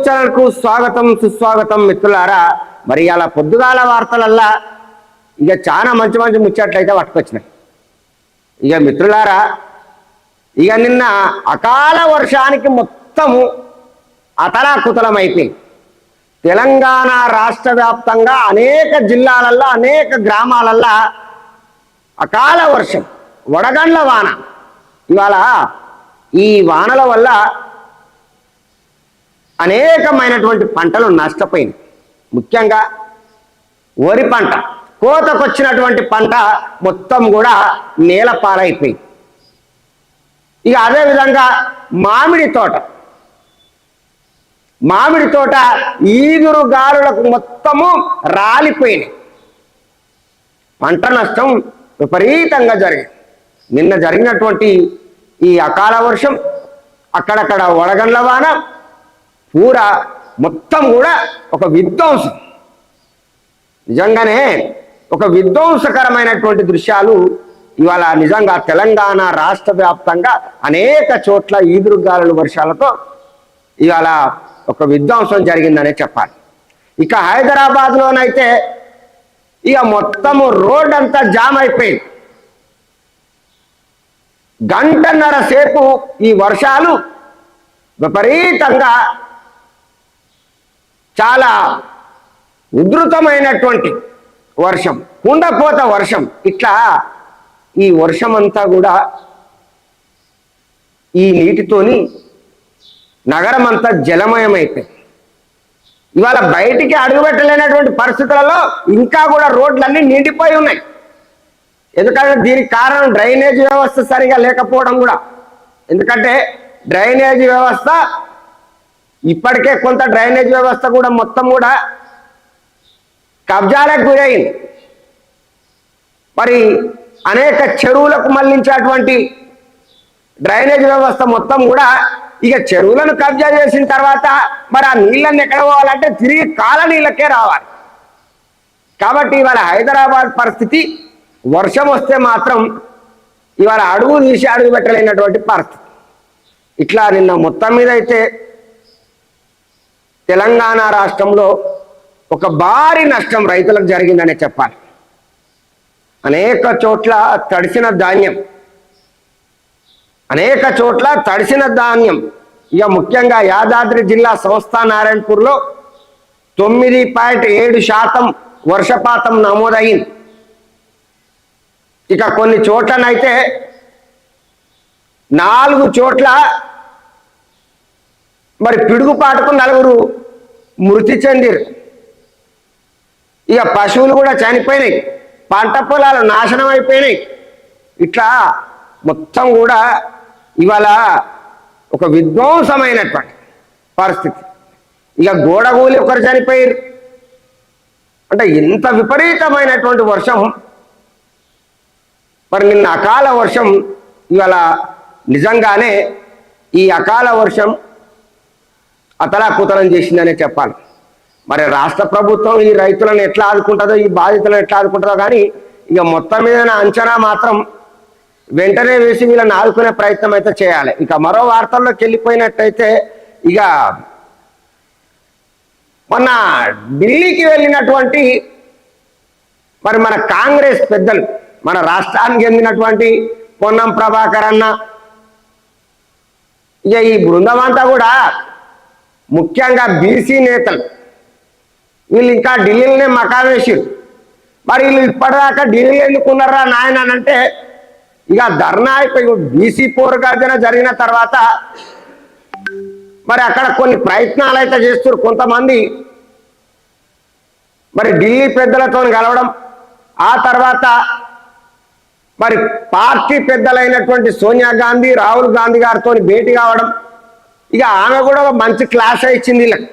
News ఛానల్కు స్వాగతం సుస్వాగతం మిత్రులారా. మరి అలా పొద్దుగాల వార్తలల్లా ఇక చాలా మంచి మంచి ముచ్చట్లయితే పట్టుకొచ్చినాయి. ఇక మిత్రులారా ఇక నిన్న అకాల వర్షానికి మొత్తము అతలాకుతలం అయిపోయింది తెలంగాణ రాష్ట్ర వ్యాప్తంగా అనేక జిల్లాలల్లో అనేక గ్రామాలల్లో అకాల వర్షం వడగండ్ల వాన. ఇవాళ ఈ వానల వల్ల అనేకమైనటువంటి పంటలు నష్టపోయింది. ముఖ్యంగా వరి పంట. కోతకొచ్చినటువంటి పంట మొత్తం కూడా నేల పాలైపోయింది ఇక అదేవిధంగా మామిడి తోట. మామిడి తోట ఈదురు గాలులకు మొత్తము రాలిపోయినాయి పంట నష్టం విపరీతంగా జరిగింది. నిన్న జరిగినటువంటి ఈ అకాల వర్షం అక్కడక్కడ వడగండ్ల వాన పూర మొత్తం కూడా ఒక విధ్వంసం. నిజంగానే ఒక విధ్వంసకరమైనటువంటి దృశ్యాలు ఇవాళ నిజంగా తెలంగాణ రాష్ట్ర వ్యాప్తంగా అనేక చోట్ల ఈదురుగాలుల వర్షాలతో ఇవాళ ఒక విధ్వంసం జరిగిందనే చెప్పాలి. ఇక హైదరాబాద్లోనైతే ఇక మొత్తము రోడ్ అంతా జామ్ అయిపోయింది. గంటన్నర సేపు ఈ వర్షాలు విపరీతంగా చాలా ఉధృతమైనటువంటి వర్షం కుండపోత వర్షం. ఇట్లా ఈ వర్షం అంతా కూడా ఈ నీటితోని నగరం అంతా జలమయమైపోయింది. ఇవాళ బయటికి అడుగుపెట్టలేనటువంటి పరిస్థితులలో ఇంకా కూడా రోడ్లన్నీ నిండిపోయి ఉన్నాయి. ఎందుకంటే దీనికి కారణం డ్రైనేజ్ వ్యవస్థ సరిగా లేకపోవడం కూడా. ఎందుకంటే డ్రైనేజ్ వ్యవస్థ ఇప్పటికే కొంత డ్రైనేజ్ వ్యవస్థ కూడా మొత్తం కూడా కబ్జాలకు గురైంది. మరి అనేక చెరువులకు మళ్ళించేటువంటి డ్రైనేజ్ వ్యవస్థ మొత్తం కూడా ఇక చెరువులను కబ్జా చేసిన తర్వాత మరి ఆ నీళ్ళని ఎక్కడ పోవాలంటే తిరిగి కాలనీళ్ళకే రావాలి. కాబట్టి ఇవాళ హైదరాబాద్ పరిస్థితి వర్షం వస్తే మాత్రం ఇవాళ అడుగు తీసి అడుగు పెట్టలేనటువంటి పరిస్థితి. ఇట్లా నిన్న మొత్తం మీద అయితే తెలంగాణ రాష్ట్రంలో ఒక భారీ నష్టం రైతులకు జరిగిందనే చెప్పాలి. అనేక చోట్ల తడిసిన ధాన్యం అనేక చోట్ల తడిసిన ధాన్యం ఇక ముఖ్యంగా యాదాద్రి జిల్లా సంస్థ నారాయణపూర్లో తొమ్మిది పాయింట్ ఏడు శాతం వర్షపాతం నమోదైంది. ఇక కొన్ని చోట్లనైతే నాలుగు చోట్ల మరి పిడుగుపాటుకు నలుగురు మృతి చెందిరు. ఇక పశువులు కూడా చనిపోయినాయి. పంట పొలాలు నాశనం అయిపోయినాయి. ఇట్లా మొత్తం కూడా ఇవాళ ఒక విధ్వంసమైనటువంటి పరిస్థితి. ఇక గోడగూలి ఒకరు చనిపోయారు. అంటే ఇంత విపరీతమైనటువంటి వర్షం. మరి నిన్న అకాల వర్షం ఇవాళ నిజంగానే ఈ అకాల వర్షం అతలాకుతలం చేసిందనే చెప్పాలి. మరి రాష్ట్ర ప్రభుత్వం ఈ రైతులను ఎట్లా ఆదుకుంటుందో ఈ బాధితులను ఎట్లా ఆదుకుంటుందో కానీ ఇక మొత్తం మీద అంచనా మాత్రం వెంటనే వేసి వీళ్ళని ఆదుకునే ప్రయత్నం అయితే చేయాలి. ఇక మరో వార్తల్లోకి వెళ్ళిపోయినట్టయితే ఇక మొన్న ఢిల్లీకి వెళ్ళినటువంటి మరి మన కాంగ్రెస్ పెద్దలు మన రాష్ట్రానికి చెందినటువంటి పొన్నం ప్రభాకర్ అన్న ఇక ఈ బృందం అంతా కూడా ముఖ్యంగా బీసీ నేతలు. వీళ్ళు ఇంకా ఢిల్లీలోనే మకాం వేసారు మరి వీళ్ళు ఇప్పటిదాకా ఢిల్లీలో ఎందుకున్నారా నాయన అంటే ఇక ధర్నా అయిపోయి బీసీ పోరుగర్జన జరిగిన తర్వాత మరి అక్కడ కొన్ని ప్రయత్నాలు అయితే చేస్తారు కొంతమంది. మరి ఢిల్లీ పెద్దలతో కలవడం ఆ తర్వాత మరి పార్టీ పెద్దలైనటువంటి సోనియా గాంధీ రాహుల్ గాంధీ గారితో భేటీ కావడం ఇక ఆమె కూడా ఒక మంచి క్లాస్ ఇచ్చింది వీళ్ళకి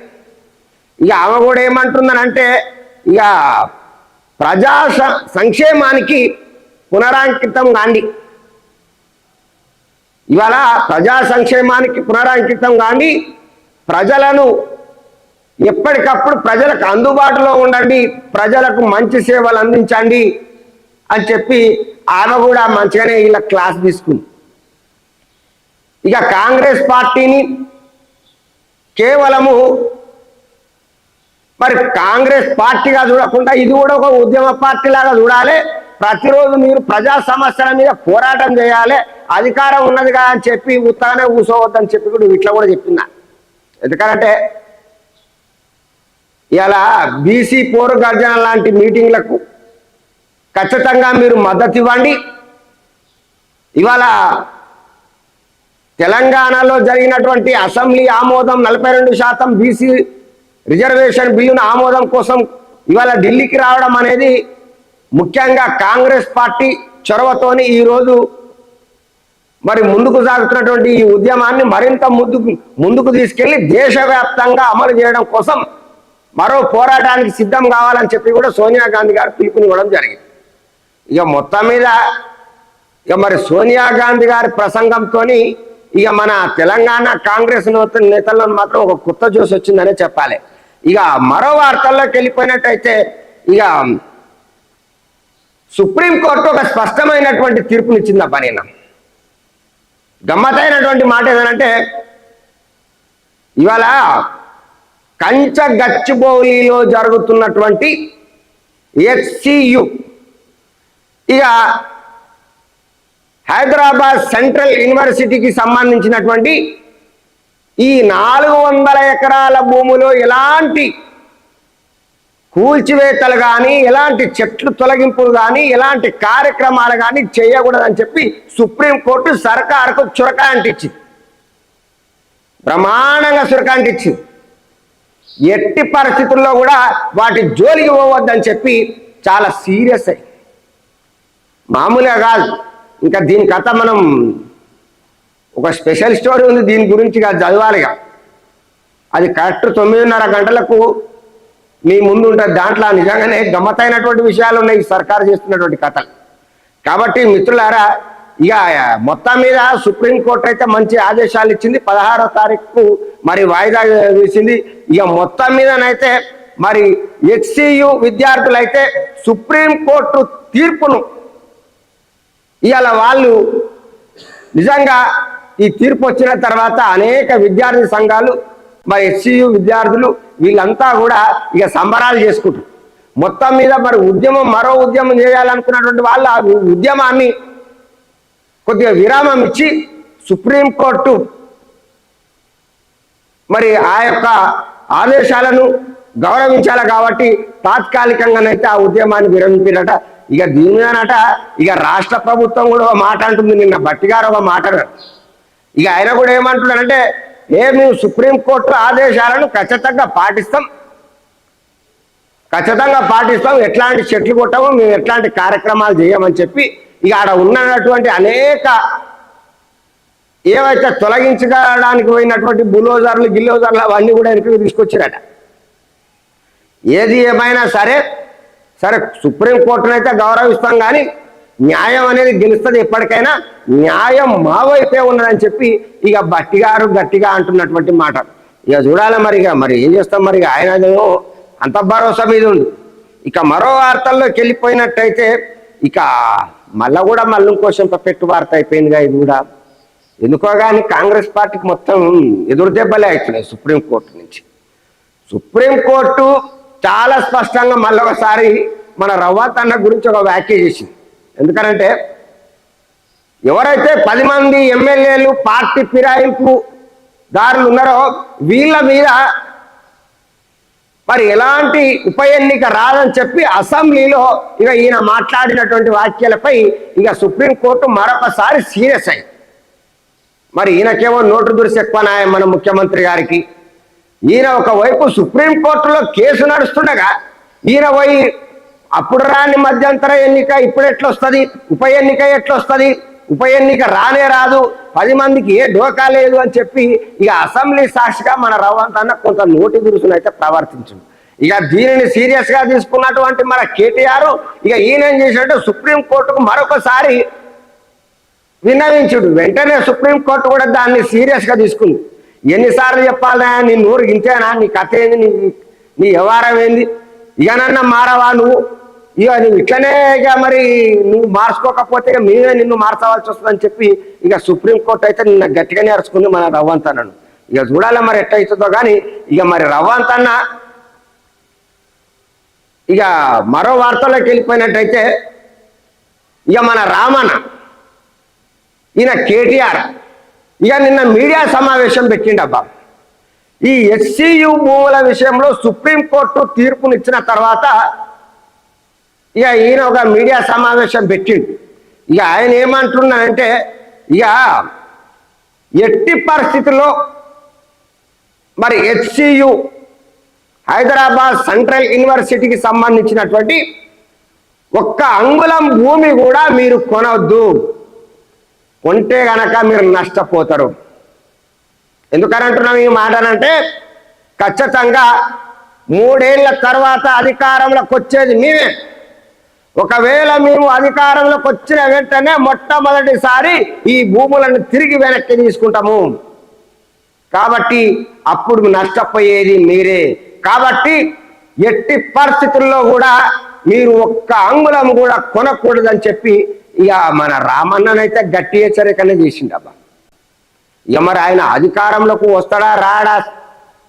ఇక ఆమె కూడా ఏమంటుందనంటే ఇక ప్రజా సంక్షేమానికి పునరాంకితం గాంధీ. ఇవాళ ప్రజా సంక్షేమానికి పునరాంకితం కానీ ప్రజలను ఎప్పటికప్పుడు ప్రజలకు అందుబాటులో ఉండండి ప్రజలకు మంచి సేవలు అందించండి అని చెప్పి ఆమె కూడా మంచిగానే ఇలా క్లాస్ తీసుకుంది. ఇక కాంగ్రెస్ పార్టీని కేవలము మరి కాంగ్రెస్ పార్టీగా చూడకుండా ఇది కూడా ఒక ఉద్యమ పార్టీ లాగా చూడాలి. ప్రతిరోజు మీరు ప్రజా సమస్యల మీద పోరాటం చేయాలి. అధికారం ఉన్నదిగా అని చెప్పి ఉత్తానే కూసోవద్దని చెప్పి కూడా ఇట్లా కూడా చెప్పిందా ఎందుకంటే ఇలా బీసీ పోరు గర్జన లాంటి మీటింగ్లకు ఖచ్చితంగా మీరు మద్దతు ఇవ్వండి. ఇవాళ తెలంగాణలో జరిగినటువంటి అసెంబ్లీ ఆమోదం నలభై రెండు శాతం బీసీ రిజర్వేషన్ బిల్లును ఆమోదం కోసం ఇవాళ ఢిల్లీకి రావడం అనేది ముఖ్యంగా కాంగ్రెస్ పార్టీ చొరవతోని ఈరోజు మరి ముందుకు సాగుతున్నటువంటి ఈ ఉద్యమాన్ని మరింత ముందుకు ముందుకు తీసుకెళ్ళి దేశవ్యాప్తంగా అమలు చేయడం కోసం మరో పోరాటానికి సిద్ధం కావాలని చెప్పి కూడా సోనియా గాంధీ గారు పిలుపునివ్వడం జరిగింది. ఇక మొత్తం మీద ఇక మరి సోనియా గాంధీ గారి ప్రసంగంతో ఇక మన తెలంగాణ కాంగ్రెస్ నూతన నేతల్లో మాత్రం ఒక కొత్త జోష్ వచ్చిందనే చెప్పాలి. ఇక మరో వార్తల్లోకి వెళ్ళిపోయినట్టయితే ఇక సుప్రీంకోర్టు ఒక స్పష్టమైనటువంటి తీర్పునిచ్చిందబ్బా నేను గమ్మతైనటువంటి మాట ఏదనంటే ఇవాళ కంచ గచ్చిబౌలిలో జరుగుతున్నటువంటి హెచ్సియు ఇక హైదరాబాద్ సెంట్రల్ యూనివర్సిటీకి సంబంధించినటువంటి ఈ నాలుగు వందల ఎకరాల భూమిలో ఎలాంటి కూల్చివేతలు కానీ ఎలాంటి చెట్లు తొలగింపులు కానీ ఎలాంటి కార్యక్రమాలు కానీ చేయకూడదని చెప్పి సుప్రీంకోర్టు సర్కారుకు చురక అంటించింది. బ్రహ్మాండంగా చురక అంటించింది. ఎట్టి పరిస్థితుల్లో కూడా వాటి జోలికి పోవద్దని చెప్పి చాలా సీరియస్ అయ్యి మామూలుగా కాదు. ఇంకా దీని కథ మనం ఒక స్పెషల్ స్టోరీ ఉంది దీని గురించి చదవాలిగా. అది కరెక్ట్ తొమ్మిదిన్నర గంటలకు మీ ముందు ఉంటుంది దాంట్లో నిజంగానే గమ్మతైనటువంటి విషయాలు ఉన్నాయి సర్కారు చేస్తున్నటువంటి కథలు. కాబట్టి మిత్రులారా ఇక మొత్తం మీద సుప్రీంకోర్టు అయితే మంచి ఆదేశాలు ఇచ్చింది పదహారో తారీఖు మరి వాయిదా వేసింది. ఇక మొత్తం మీదనైతే మరి హెచ్సియు విద్యార్థులైతే సుప్రీంకోర్టు తీర్పును ఇవాళ వాళ్ళు నిజంగా ఈ తీర్పు వచ్చిన తర్వాత అనేక విద్యార్థి సంఘాలు మరి హెచ్సియు విద్యార్థులు వీళ్ళంతా కూడా ఇక సంబరాలు చేసుకుంటారు మొత్తం మీద మరి ఉద్యమం మరో ఉద్యమం చేయాలనుకున్నటువంటి వాళ్ళు ఆ ఉద్యమాన్ని కొద్దిగా విరామం ఇచ్చి సుప్రీంకోర్టు మరి ఆ యొక్క ఆదేశాలను గౌరవించాలి కాబట్టి తాత్కాలికంగానైతే ఆ ఉద్యమాన్ని విరమించినట ఇక దీని మీదనట ఇక రాష్ట్ర ప్రభుత్వం కూడా ఒక మాట అంటుంది నిన్న బట్టి గారు ఒక మాట ఇక ఆయన కూడా ఏమంటున్నారంటే ఏ మేము సుప్రీంకోర్టు ఆదేశాలను ఖచ్చితంగా పాటిస్తాం. ఖచ్చితంగా పాటిస్తాం. ఎట్లాంటి చెట్లు కొట్టాము మేము ఎట్లాంటి కార్యక్రమాలు చేయమని చెప్పి ఇక ఆడ ఉన్నటువంటి అనేక ఏవైతే తొలగించడానికి పోయినటువంటి బులోజర్లు గిల్లోజర్లు అవన్నీ కూడా వెనక్కి తీసుకొచ్చారట. ఏది ఏమైనా సరే సరే సుప్రీంకోర్టునైతే గౌరవిస్తాం కానీ న్యాయం అనేది గెలుస్తుంది ఎప్పటికైనా. న్యాయం మా వైపే ఉన్నదని చెప్పి ఇక బట్టి గారు గట్టిగా అంటున్నటువంటి మాట. ఇక చూడాలి మరి ఇక మరి ఏం చేస్తాం మరి ఇక? అంత భరోసా మీద ఉంది ఇక మరో వార్తల్లోకి వెళ్ళిపోయినట్టయితే ఇక మళ్ళా కూడా మళ్ళీ ఇంకో పెట్టు వార్త అయిపోయిందిగా ఇది కూడా. ఎందుకో కానీ కాంగ్రెస్ పార్టీకి మొత్తం ఎదురు దెబ్బలే అవుతున్నాయి సుప్రీంకోర్టు నుంచి. సుప్రీంకోర్టు చాలా స్పష్టంగా మళ్ళొకసారి మన రవ్వతన్న గురించి ఒక వ్యాఖ్య చేసింది. ఎందుకనంటే ఎవరైతే పది మంది ఎమ్మెల్యేలు పార్టీ ఫిరాయింపు దారులు ఉన్నారో వీళ్ళ మీద మరి ఎలాంటి ఉప ఎన్నిక రాదని చెప్పి అసెంబ్లీలో ఇక ఈయన మాట్లాడినటువంటి వ్యాఖ్యలపై ఇక సుప్రీంకోర్టు మరొకసారి సీరియస్ అయింది. మరి ఈయనకేమో నోటు దురుసు ఎక్కువనాయ మన ముఖ్యమంత్రి గారికి ఈయన ఒకవైపు సుప్రీంకోర్టులో కేసు నడుస్తుండగా ఈయన పోయి అప్పుడు రాని మధ్యంతర ఎన్నిక ఇప్పుడు ఎట్లొస్తుంది? ఉప ఎన్నిక ఎట్లొస్తుంది? ఉప ఎన్నిక రానే రాదు. పది మందికి ఏ ఢోకా లేదు అని చెప్పి ఇక అసెంబ్లీ సాక్షిగా మన రవంత్ అన్న కొంత నోటి దురుసును అయితే ప్రవర్తించింది ఇక దీనిని సీరియస్గా తీసుకున్నటువంటి మన కేటీఆర్ ఇక ఈయన ఏం చేసినట్టు సుప్రీంకోర్టుకు మరొకసారి విన్నవించుడు. వెంటనే సుప్రీంకోర్టు కూడా దాన్ని సీరియస్గా తీసుకుంది. ఎన్నిసార్లు చెప్పాలనా నీ నోరు ఇంతేనా నీ కథ ఏంది? నీ నీ వ్యవహారం ఏంది? ఇకనన్నా మారవా నువ్వు? ఇక నువ్వు ఇట్లనే ఇక మరి నువ్వు మార్చుకోకపోతే ఇక మేమే నిన్ను మార్చవలసి వస్తుందని చెప్పి ఇక సుప్రీంకోర్టు అయితే నిన్న గట్టిగానే అరుచుకుంది మన రవ్వంతనను ఇక చూడాలి మరి ఎట్టయితుందో కానీ ఇక మరి రవ్వంతన్నా ఇక మరో వార్తలోకి వెళ్ళిపోయినట్టయితే ఇక మన రామన్న ఈయన కేటీఆర్ ఇక నిన్న మీడియా సమావేశం పెట్టిండబ్బా. ఈ ఎస్సీయు భూముల విషయంలో సుప్రీంకోర్టు తీర్పునిచ్చిన తర్వాత ఇక ఈయన ఒక మీడియా సమావేశం పెట్టిండు. ఇక ఆయన ఏమంటున్నాడంటే ఇక ఎట్టి పరిస్థితుల్లో మరి హెచ్సియు హైదరాబాద్ సెంట్రల్ యూనివర్సిటీకి సంబంధించినటువంటి ఒక్క అంగుళం భూమి కూడా మీరు కొనవద్దు ఉంటే గనక మీరు నష్టపోతారు. ఎందుకనంటున్నాం ఈ మాటనంటే ఖచ్చితంగా మూడేళ్ళ తర్వాత అధికారంలోకి వచ్చేది మేమే ఒకవేళ మేము అధికారంలోకి వచ్చిన వెంటనే మొట్టమొదటిసారి ఈ భూములను తిరిగి వెనక్కి తీసుకుంటాము. కాబట్టి అప్పుడు నష్టపోయేది మీరే. కాబట్టి ఎట్టి పరిస్థితుల్లో కూడా మీరు ఒక్క అంగుళం కూడా కొనకూడదని చెప్పి ఇక మన రామన్ననైతే గట్టి హెచ్చరికనే చేసిండబ్బా. ఇక మరి ఆయన అధికారంలోకి వస్తాడా రాడా?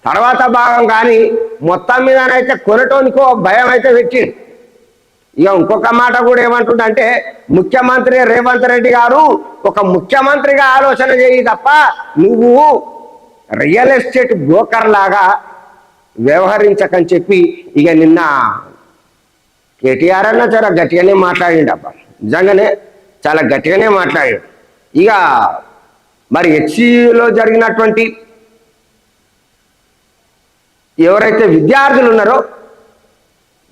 తర్వాత భాగం కానీ మొత్తం మీదనైతే కొనటోనికో భయం అయితే పెట్టిండు. ఇక ఇంకొక మాట కూడా ఏమంటుండంటే ముఖ్యమంత్రి రేవంత్ రెడ్డి గారు ఒక ముఖ్యమంత్రిగా ఆలోచన చేయి తప్ప నువ్వు రియల్ ఎస్టేట్ బ్రోకర్ లాగా వ్యవహరించకని చెప్పి ఇక నిన్న కేటీఆర్ అన్న చాలా గట్టిగానే మాట్లాడిండబ్బా. నిజంగానే చాలా గట్టిగానే మాట్లాడాడు. ఇక మరి హెచ్సిలో జరిగినటువంటి ఎవరైతే విద్యార్థులు ఉన్నారో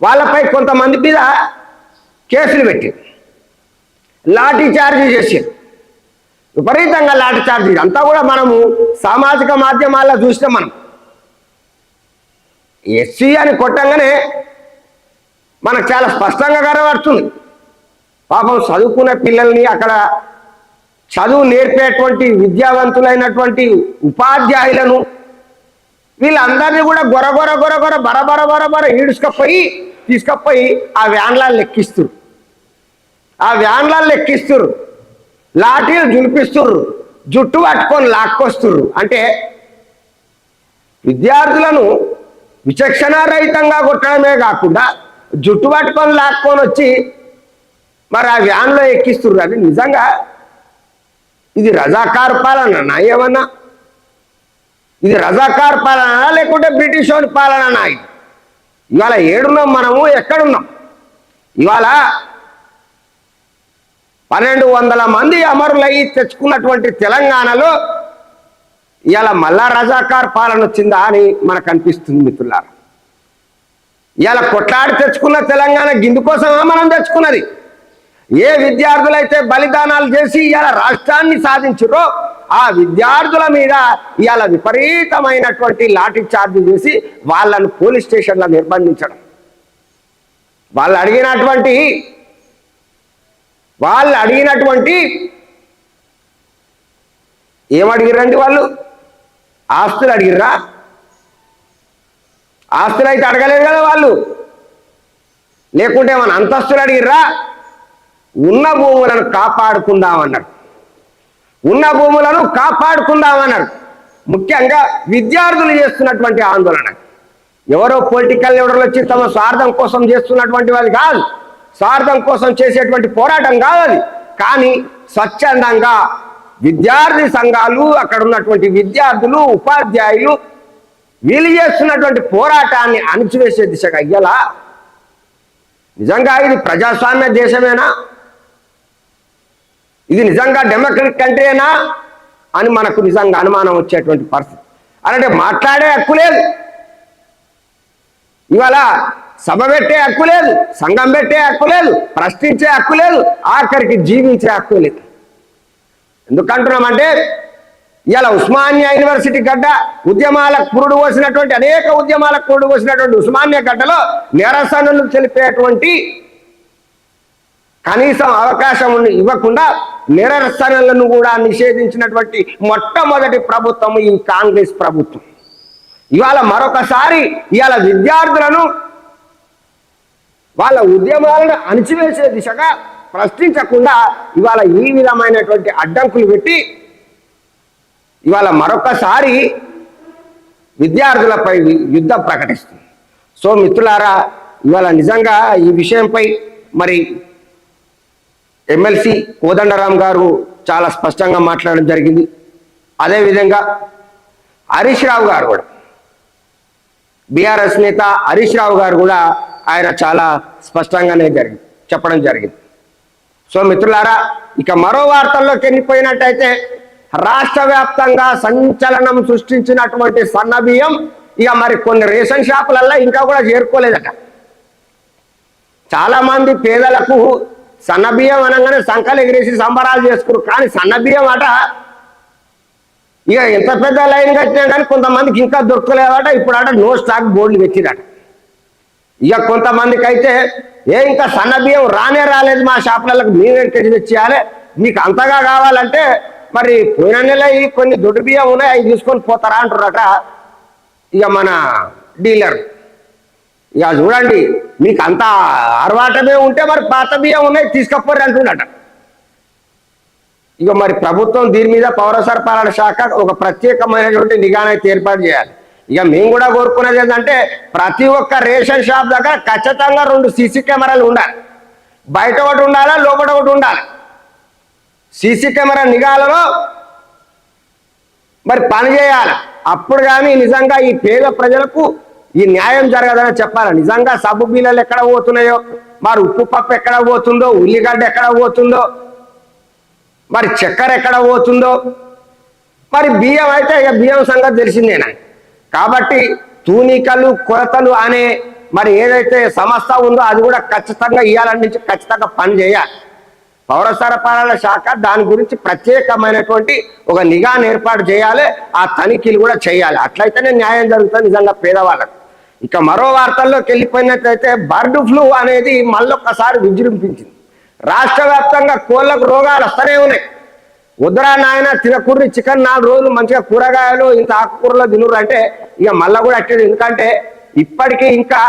వాళ్ళపై కొంతమంది మీద కేసులు పెట్టి లాఠీ చార్జీ చేసారు విపరీతంగా లాఠీ చార్జీ. అంతా కూడా మనము సామాజిక మాధ్యమాల్లో చూసినాం మనం. ఎస్సీ అని కొట్టంగానే మనకు చాలా స్పష్టంగా కనబడుతుంది. పాపం చదువుకున్న పిల్లల్ని అక్కడ చదువు నేర్పేటువంటి విద్యావంతులైనటువంటి ఉపాధ్యాయులను వీళ్ళందరినీ కూడా గొరగొర గొరగొర బరబర బరబర బర ఈడుచుకపోయి తీసుకపోయి ఆ వ్యాన్లా లెక్కిస్తురు ఆ వ్యాన్లా లెక్కిస్తురు లాఠీలు జులిపిస్తుర్రు. జుట్టు పట్టుకొని లాక్కొస్తుర్రు. అంటే విద్యార్థులను విచక్షణారహితంగా కొట్టడమే కాకుండా జుట్టు పట్టుకొని లాక్కొని వచ్చి మరి ఆ వ్యాన్లో ఎక్కిస్తుర్రు అది నిజంగా ఇది రజాకార్ పాలన ఏమన్నా? ఇది రజాకార్ పాలన లేకుంటే బ్రిటిష్ వాడి పాలన ఇది? ఇవాళ ఏడున్నాం మనము ఎక్కడున్నాం? ఇవాళ పన్నెండు వందల మంది అమరులయ్యి తెచ్చుకున్నటువంటి తెలంగాణలో ఇవాళ మళ్ళా రజాకార్ పాలన వచ్చిందా అని మనకు అనిపిస్తుంది మిత్రులారా. ఇవాళ కొట్లాడి తెచ్చుకున్న తెలంగాణ గిందు కోసమా మనం తెచ్చుకున్నది? ఏ విద్యార్థులైతే బలిదానాలు చేసి ఇవాళ రాష్ట్రాన్ని సాధించారో ఆ విద్యార్థుల మీద ఇవాళ విపరీతమైనటువంటి లాఠీ చార్జ్ చేసి వాళ్ళను పోలీస్ స్టేషన్లో నిర్బంధించడం. వాళ్ళు అడిగినటువంటి వాళ్ళు అడిగినటువంటి ఏమడిగిరండి వాళ్ళు? ఆస్తులు అడిగిర్రా? ఆస్తులు అయితే అడగలేదు కదా వాళ్ళు? లేకుంటే మన అంతస్తులు అడిగిర్రా? ఉన్న భూములను కాపాడుకుందామన్నారు. ఉన్న భూములను కాపాడుకుందామన్నారు. ముఖ్యంగా విద్యార్థులు చేస్తున్నటువంటి ఆందోళన. ఎవరో పొలిటికల్ లీడర్లు వచ్చి తమ స్వార్థం కోసం చేస్తున్నటువంటి వాళ్ళు కాదు. స్వార్థం కోసం చేసేటువంటి పోరాటం కాదు అది. కానీ స్వచ్ఛందంగా విద్యార్థి సంఘాలు అక్కడ ఉన్నటువంటి విద్యార్థులు ఉపాధ్యాయులు వీళ్ళు చేస్తున్నటువంటి పోరాటాన్ని అణిచివేసే దిశగా అయ్యేలా నిజంగా ఇది ప్రజాస్వామ్య దేశమేనా? ఇది నిజంగా డెమోక్రటిక్ కంట్రీనా అని మనకు నిజంగా అనుమానం వచ్చేటువంటి పరిస్థితి. అంటే మాట్లాడే హక్కు లేదు. ఇవాళ సభ పెట్టే హక్కు లేదు సంఘం పెట్టే హక్కు లేదు ప్రశ్నించే హక్కు లేదు ఆఖరికి జీవించే హక్కు లేదు. ఎందుకంటున్నామంటే ఇవాళ ఉస్మానియా యూనివర్సిటీ గడ్డ ఉద్యమాలకు పురుడు పోసినటువంటి అనేక ఉద్యమాలకు పురుడు పోసినటువంటి ఉస్మానియా గడ్డలో నిరసనలు తెలిపేటువంటి కనీసం అవకాశం ఇవ్వకుండా నిరసనలను కూడా నిషేధించినటువంటి మొట్టమొదటి ప్రభుత్వం ఈ కాంగ్రెస్ ప్రభుత్వం. ఇవాళ మరొకసారి ఇవాళ విద్యార్థులను వాళ్ళ ఉద్యమాలను అణిచివేసే దిశగా ప్రశ్నించకుండా ఇవాళ ఈ విధమైనటువంటి అడ్డంకులు పెట్టి ఇవాళ మరొకసారి విద్యార్థులపై యుద్ధం ప్రకటిస్తుంది. సో మిత్రులారా ఇవాళ నిజంగా ఈ విషయంపై మరి ఎమ్మెల్సీ కోదండరాం గారు చాలా స్పష్టంగా మాట్లాడడం జరిగింది. అదేవిధంగా హరీష్ రావు గారు కూడా బీఆర్ఎస్ నేత హరీష్ రావు గారు కూడా ఆయన చాలా స్పష్టంగానే జరిగింది చెప్పడం జరిగింది. సో మిత్రులారా ఇక మరో వార్తల్లోకి వెళ్ళిపోయినట్టయితే రాష్ట్ర వ్యాప్తంగా సంచలనం సృష్టించినటువంటి సన్న బియ్యం ఇక మరి కొన్ని రేషన్ షాపులల్లో ఇంకా కూడా చేరుకోలేదట. చాలామంది పేదలకు సన్న బియ్యం అనగానే సంకలు ఎగిరేసి సంబరాలు చేసుకురు. కానీ సన్న బియ్యం అట ఇక ఎంత పెద్ద లైన్ కట్టినా కానీ కొంతమందికి ఇంకా దొరకలేదట. ఇప్పుడు అట నో స్టాక్ బోర్డులు పెట్టిరట. ఇక కొంతమందికి అయితే ఏ ఇంకా సన్న బియ్యం రానే రాలేదు మా షాపులకు మీరే ఎక్కడికి తెచ్చేయాలి మీకు అంతగా కావాలంటే మరి పోయిన నెల ఈ కొన్ని దొడ్డు బియ్యం ఉన్నాయి అవి తీసుకొని పోతారా అంటారట ఇక మన డీలర్. ఇక చూడండి మీకు అంత అరవాటమే ఉంటే మరి పాత బియ్యం ఉన్నాయి తీసుకపోరు అంటున్నట. ఇక మరి ప్రభుత్వం దీని మీద పౌర సరఫరాల శాఖ ఒక ప్రత్యేకమైనటువంటి నిఘానైతే ఏర్పాటు చేయాలి. ఇక మేము కూడా కోరుకునేది ఏంటంటే ప్రతి ఒక్క రేషన్ షాప్ దగ్గర ఖచ్చితంగా రెండు సీసీ కెమెరాలు ఉండాలి. బయట ఒకటి ఉండాలా లోపల ఒకటి ఉండాలి. సీసీ కెమెరా నిఘాలలో మరి పనిచేయాలి. అప్పుడు కానీ నిజంగా ఈ పేద ప్రజలకు ఈ న్యాయం జరగదని చెప్పాలి? నిజంగా సబ్బు బిల్లలు ఎక్కడ పోతున్నాయో? మరి ఉప్పు పప్పు ఎక్కడ పోతుందో? ఉల్లిగడ్డ ఎక్కడ పోతుందో? మరి చక్కెర ఎక్కడ పోతుందో? మరి బియ్యం అయితే ఇక బియ్యం సంగతి తెలిసిందేనా కాబట్టి తూనికలు కొరతలు అనే మరి ఏదైతే సంస్థ ఉందో అది కూడా ఖచ్చితంగా ఇవ్వాలని నుంచి ఖచ్చితంగా పని చేయాలి. పౌర సరఫరాల శాఖ దాని గురించి ప్రత్యేకమైనటువంటి ఒక నిఘాను ఏర్పాటు చేయాలి. ఆ తనిఖీలు కూడా చేయాలి. అట్లయితేనే న్యాయం జరుగుతుంది నిజంగా పేదవాళ్ళకు. ఇక మరో వార్తల్లోకి వెళ్ళిపోయినట్లయితే బర్డ్ ఫ్లూ అనేది మళ్ళొక్కసారి విజృంభించింది. రాష్ట్ర వ్యాప్తంగా కోళ్ళకు రోగాలు వస్తూనే ఉన్నాయి. ఉదరా నాయన తినకూర్రి చికెన్ నాలుగు రోజులు మంచిగా కూరగాయలు ఇంత ఆకుకూరలో తినురు అంటే ఇక మళ్ళా కూడా అట్టాడు ఎందుకంటే ఇప్పటికీ ఇంకా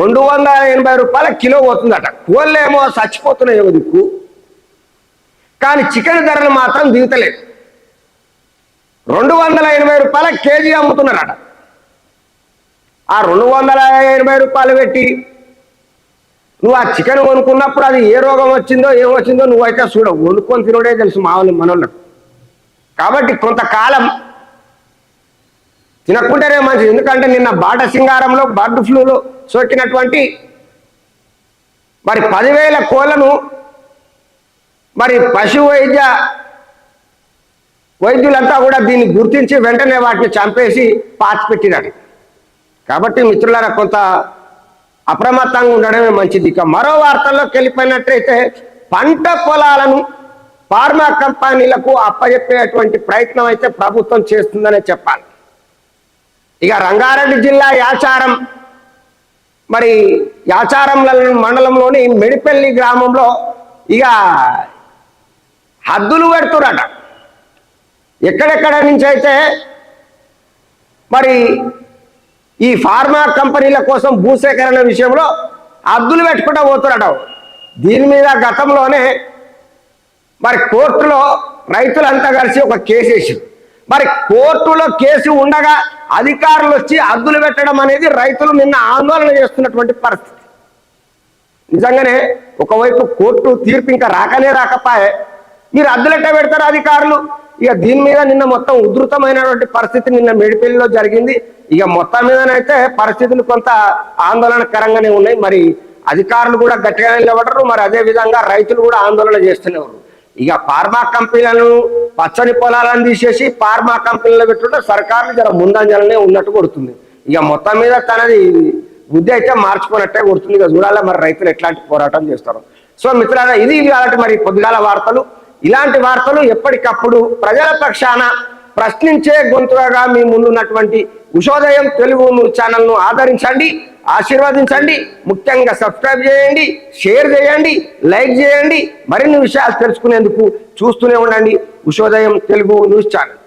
రెండు వందల ఎనభై రూపాయల కిలో పోతుందట. కోళ్ళేమో చచ్చిపోతున్నాయి ఒక దిక్కు. కానీ చికెన్ ధరలు మాత్రం దిగుతలేదు. రెండు వందల ఎనభై రూపాయల కేజీ అమ్ముతున్నారట. ఆ రెండు వందల ఎనభై రూపాయలు పెట్టి నువ్వు ఆ చికెన్ కొనుక్కున్నప్పుడు అది ఏ రోగం వచ్చిందో ఏం వచ్చిందో నువ్వైతే చూడవు వండుకొని తినడే తెలుసు మామూలు మనోళ్ళకు. కాబట్టి కొంతకాలం తినకుంటేనే మంచిది. ఎందుకంటే నిన్న బాట సింగారంలో బర్డ్ ఫ్లూలో సోకినటువంటి మరి పదివేల కోళ్ళను మరి పశు వైద్య వైద్యులంతా కూడా దీన్ని గుర్తించి వెంటనే వాటిని చంపేసి పాతిపెట్టినారు. కాబట్టి మిత్రులారా కొంత అప్రమత్తంగా ఉండడమే మంచిది. ఇక మరో వార్తల్లోకి వెళ్ళిపోయినట్టయితే పంట పొలాలను ఫార్మా కంపెనీలకు అప్పజెప్పేటువంటి ప్రయత్నం అయితే ప్రభుత్వం చేస్తుందనే చెప్పాలి. ఇక రంగారెడ్డి జిల్లా యాచారం మరి యాచారం మండలంలోని మెడిపల్లి గ్రామంలో ఇక హద్దులు పెడుతురట. ఎక్కడెక్కడ నుంచి అయితే మరి ఈ ఫార్మా కంపెనీల కోసం భూసేకరణ విషయంలో అద్దులు పెట్టుకుంటా పోతురట దీని మీద గతంలోనే మరి కోర్టులో రైతులంతా కలిసి ఒక కేసు వేసి మరి కోర్టులో కేసు ఉండగా అధికారులు వచ్చి అద్దులు పెట్టడం అనేది రైతులు నిన్న ఆందోళన చేస్తున్నటువంటి పరిస్థితి. నిజంగానే ఒకవైపు కోర్టు తీర్పు ఇంకా రాకనే రాకపాయే. మీరు అద్దులెట్ట పెడతారు అధికారులు? ఇక దీని మీద నిన్న మొత్తం ఉధృతమైనటువంటి పరిస్థితి నిన్న మేడిపల్లిలో జరిగింది. ఇక మొత్తం మీదనైతే పరిస్థితులు కొంత ఆందోళనకరంగానే ఉన్నాయి. మరి అధికారులు కూడా గట్టిగా నిలబడరు. మరి అదే విధంగా రైతులు కూడా ఆందోళన చేస్తున్నారు ఇక ఫార్మా కంపెనీలను పచ్చని పొలాలను తీసేసి ఫార్మా కంపెనీలు పెట్టుకుంటే సర్కారులు జర ముందంజలనే ఉన్నట్టు కొడుతుంది. ఇక మొత్తం మీద తనది బుద్ధి అయితే మార్చుకున్నట్టే కొడుతుంది. ఇక చూడాలి మరి రైతులు ఎట్లాంటి పోరాటం చేస్తారు. సో మిత్రులారా ఇది ఇలాంటి మరి పొద్దుగాల వార్తలు. ఇలాంటి వార్తలు ఎప్పటికప్పుడు ప్రజల పక్షాన ప్రశ్నించే గొంతుగా మీ ముందున్నటువంటి ఉషోదయం తెలుగు ఛానల్ను ఆదరించండి ఆశీర్వదించండి ముఖ్యంగా సబ్స్క్రైబ్ చేయండి షేర్ చేయండి లైక్ చేయండి మరిన్ని విషయాలు తెలుసుకునేందుకు చూస్తూనే ఉండండి ఉషోదయం తెలుగు న్యూస్ ఛానల్.